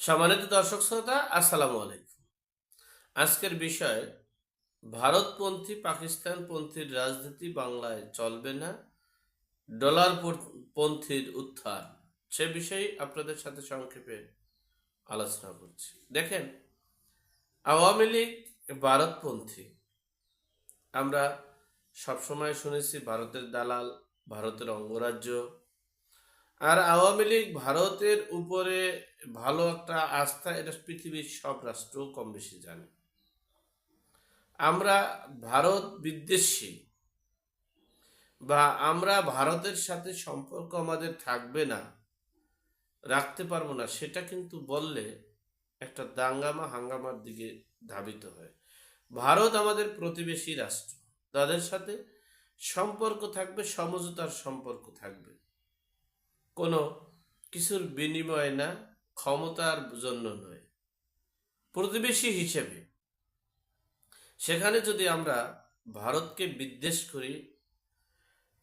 সম্মানিত দর্শক শ্রোতা, আসসালামু আলাইকুম। আজকের বিষয়, ভারতপন্থী, পাকিস্তানপন্থীর রাজনীতি বাংলায় চলবে না ডলার পন্থীর উত্থান, সে বিষয়ে আপনাদের সাথে সংক্ষেপে আলোচনা করছি। দেখেন, আওয়ামী লীগ, ভারতপন্থী, আমরা সবসময় শুনেছি ভারতের দালাল, ভারতের অঙ্গরাজ্য আর আওয়ামী লীগ ভারতের উপরে ভালো একটা আস্থা, এটা পৃথিবীর সব রাষ্ট্র কম বেশি জানে। আমরা ভারত বিদ্বেষী বা আমরা ভারতের সাথে সম্পর্ক আমাদের থাকবে না, রাখতে পারব না, সেটা কিন্তু বললে একটা দাঙ্গামা হাঙ্গামার দিকে ধাবিত হয়। ভারত আমাদের প্রতিবেশী রাষ্ট্র, তাদের সাথে সম্পর্ক থাকবে, সমঝোতার সম্পর্ক থাকবে। কোনো কিছুর বিনিময় না, ক্ষমতার জন্য নয়, প্রতিবেশী হিসেবে। সেখানে যদি আমরা ভারতকে বিদ্বেষ করি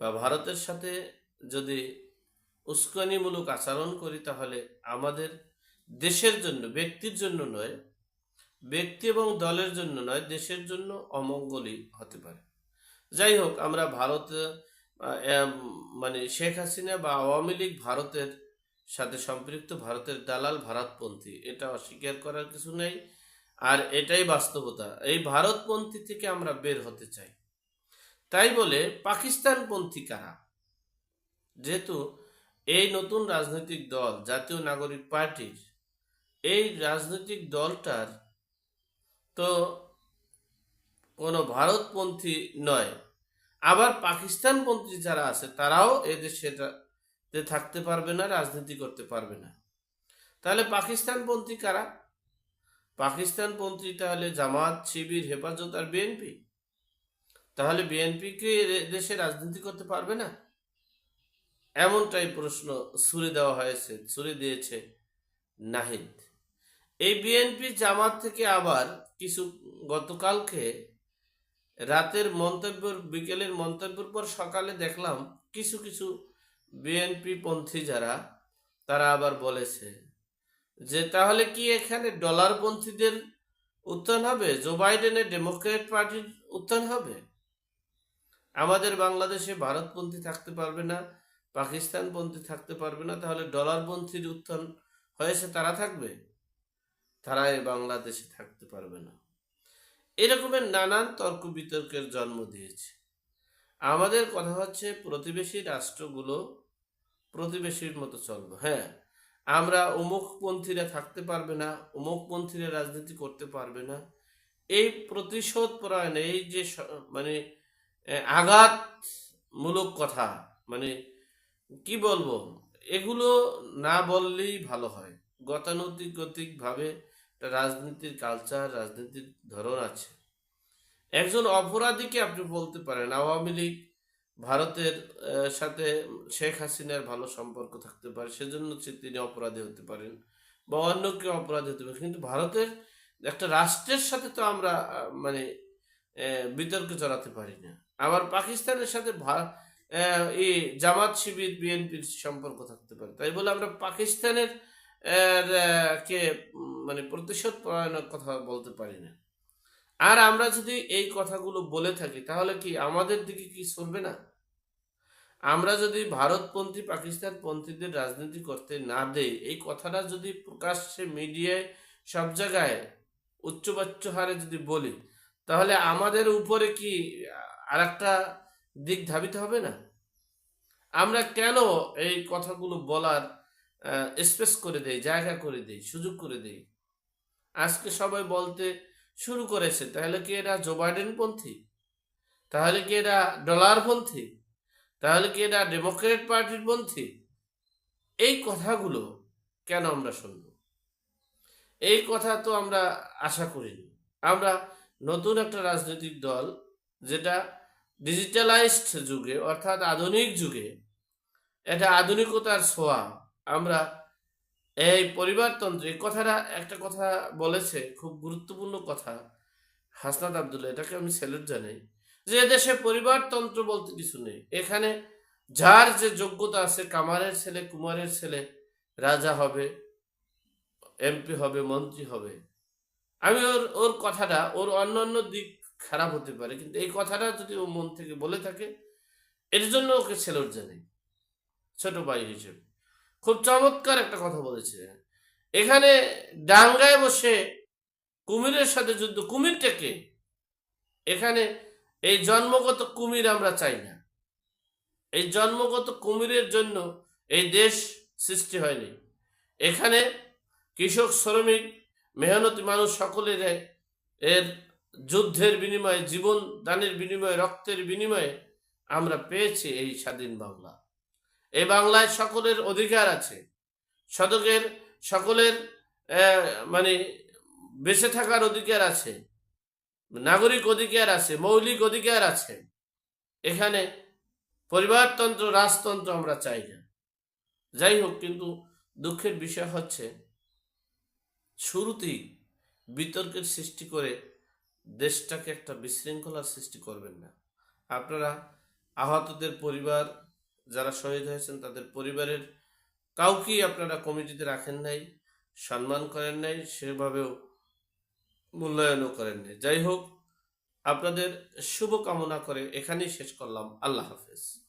বা ভারতের সাথে যদি উস্কানিমূলক আচরণ করি, তাহলে আমাদের দেশের জন্য, ব্যক্তির জন্য নয়, ব্যক্তি এবং দলের জন্য নয়, দেশের জন্য অমঙ্গলই হতে পারে। যাই হোক, আমরা ভারত মানে শেখ হাসিনা বা আওয়ামী লীগ ভারতের সাথে সম্পৃক্ত ভারতের দালাল, ভারতপন্থী, এটা অস্বীকার করার কিছু নেই। আর এটাই বাস্তবতা। এই ভারতপন্থী থেকে আমরা বের হতে চাই। তাই বলে পাকিস্তানপন্থী কারা? যেহেতু এই নতুন রাজনৈতিক দল, জাতীয় নাগরিক পার্টির, এই রাজনৈতিক দলটার তো কোনো ভারতপন্থী নয়। আবার পাকিস্তান পাকিস্তানপন্থী যারা আছে, তারাও এদেশে থাকতে পারবে না, রাজনীতি করতে পারবে না। তাহলে পাকিস্তানপন্থী কারা? পাকিস্তানপন্থী তাহলে জামাত, শিবির, হেফাজত আর বিএনপি? তাহলে বিএনপিকে দেশে রাজনীতি করতে পারবে না? এমনটাই প্রশ্ন ছুড়ে দেওয়া হয়েছে, ছুড়ে দিয়েছে নাহিদ। এই বিএনপি জামাত থেকে আবার কিছু গতকালকে রাতের মন্তব্য বিকেলের মন্তব্যের পর সকালে দেখলাম কিছু কিছু বিএনপি পন্থী যারা, তারা আবার বলেছে যে, তাহলে কি এখানে ডলার পন্থীদের উত্থান হবে? জো বাইডেনের ডেমোক্রেট পার্টির উত্থান হবে? আমাদের বাংলাদেশে ভারতপন্থী থাকতে পারবে না পাকিস্তানপন্থী থাকতে পারবে না, তাহলে ডলারপন্থীর উত্থান হয়েছে, তারা থাকবে? তারা বাংলাদেশে থাকতে পারবে না। এরকমের নানান তর্ক বিতর্কের জন্ম দিয়েছে। আমাদের কথা হচ্ছে প্রতিবেশী রাষ্ট্রগুলো প্রতিবেশীর মতো চলবে। হ্যাঁ আমরা অমুকপন্থীরা থাকতে পারবে না, অমুকপন্থীরা রাজনীতি করতে পারবে না। এই প্রতিশোধ পরায়ণ, এই যে মানে আঘাতমূলক কথা মানে কি বলব? এগুলো না বললেই ভালো হয়। গতানুগতিক ভাবে একটা রাজনীতির কালচার রাজনীতির ধরন আছে। একজন অপরাধীকে আপনি বলতে পারেন, আওয়ামী লীগ ভারতের সাথে শেখ হাসিনার ভালো সম্পর্ক থাকতে পারে, সেজন্য তিনি অপরাধী হতে পারেন বা অন্য কেউ অপরাধী হতে পারে। কিন্তু ভারতের একটা রাষ্ট্রের সাথে তো আমরা মানে বিতর্ক জড়াতে পারি না। আবার পাকিস্তানের সাথে এই জামাত শিবির, বিএনপির সম্পর্ক থাকতে পারে। তাই বলে আমরা পাকিস্তানের কে মানে প্রতিশোধ পরায়ণের কথা বলতে পারি না। আর আমরা যদি এই কথাগুলো বলে থাকি, তাহলে কি আমাদের দিকে কি চলবে না? আমরা যদি ভারতপন্থী, পাকিস্তানপন্থীদের রাজনীতি করতে না দেই, এই কথাটা যদি প্রকাশ্যে মিডিয়ায় সব জায়গায় উচ্চবাচ্য হারে যদি বলি, তাহলে আমাদের উপরে কি আর একটা দিক ধাবিত হবে না? আমরা কেন এই কথাগুলো বলার স্পেস করে দেই জায়গা করে দেই সুযোগ করে দেই আজকে সবাই বলতে শুরু করেছে, তাহলে কি এরা জো বাইডেন পন্থী? তাহলে কি এরা ডলার পন্থী? তাহলে কি এরা ডেমোক্রেট পার্টির পন্থী? এই কথাগুলো কেন আমরা শুনব? এই কথা তো আমরা আশা করিনি। আমরা নতুন একটা রাজনৈতিক দল যেটা ডিজিটালাইজড যুগে, অর্থাৎ আধুনিক যুগে, এটা আধুনিকতার ছোঁয়া আমরা এই পরিবারতন্ত্র, এই কথাটা, একটা কথা বলেছে, খুব গুরুত্বপূর্ণ কথা, হাসনাত আবদুল্লাহ, এটাকে আমি স্যালুট জানাই। যে এদেশে পরিবারতন্ত্র বলতে কিছু নেই। এখানে যার যে যোগ্যতা আছে, কামারের ছেলে, কুমারের ছেলে, রাজা হবে, এমপি হবে, মন্ত্রী হবে। আমি ওর ওর কথাটা, ওর অন্যান্য দিক খারাপ হতে পারে, কিন্তু এই কথাটা যদি ও মন থেকে বলে থাকে, এর জন্য ওকে সেলট জানাই। ছোট ভাই হিসেবে। খুব চমৎকার একটা কথা বলেছে। এখানে ডাঙ্গায় বসে কুমিরের সাথে যুদ্ধ কুমিরটাকে এখানে এই জন্মগত কুমির আমরা চাই না। এই জন্মগত কুমিরের জন্য এই দেশ সৃষ্টি হয়নি। এখানে কৃষক, শ্রমিক, মেহনতি মানুষ সকলের এর যুদ্ধের বিনিময়ে জীবন দানের বিনিময়ে, রক্তের বিনিময়ে আমরা পেয়েছি এই স্বাধীন বাংলা। এই বাংলায় সকলের অধিকার আছে। শতকের সকলের মানে বেঁচে থাকার অধিকার আছে। নাগরিক অধিকার আছে, মৌলিক অধিকার আছে। এখানে পরিবারতন্ত্র, রাজতন্ত্র আমরা চাই না। যাই হোক, কিন্তু দুঃখের বিষয় হচ্ছে, শুরুতেই বিতর্কের সৃষ্টি করে দেশটাকে একটা বিশৃঙ্খলার সৃষ্টি করবেন না। আপনারা আহতদের পরিবার যারা শহীদ হয়েছেন, তাদের পরিবারের কাউকেই আপনারা কমিটিতে রাখেন নাই, সম্মান করেন নাই, সেভাবেও মূল্যায়নও করেন নাই। যাই হোক, আপনাদের শুভ কামনা করে এখানেই শেষ করলাম। আল্লাহ হাফেজ।